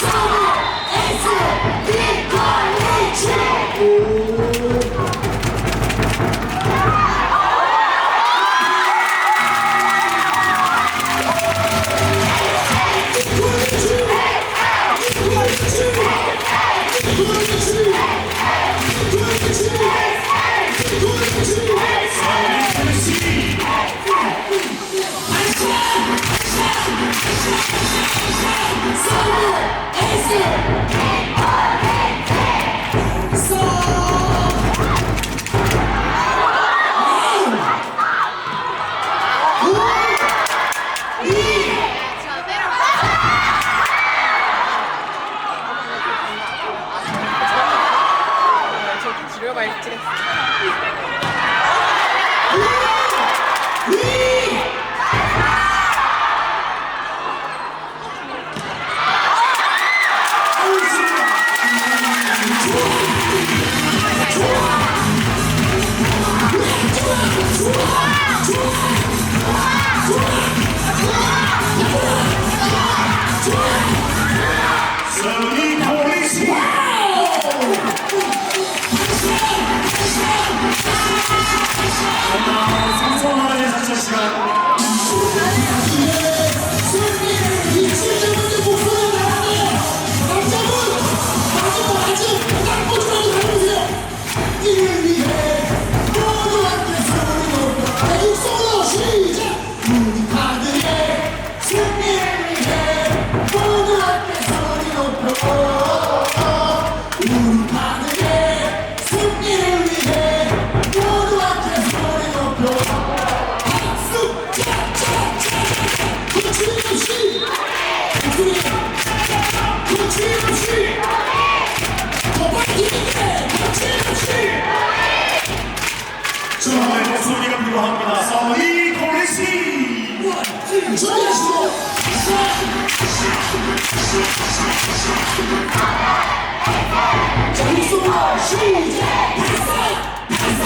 Solo! Eso! Piccolici! 들어갈지. Christmas night. Çocuklar şimdi! Nasıl? Nasıl?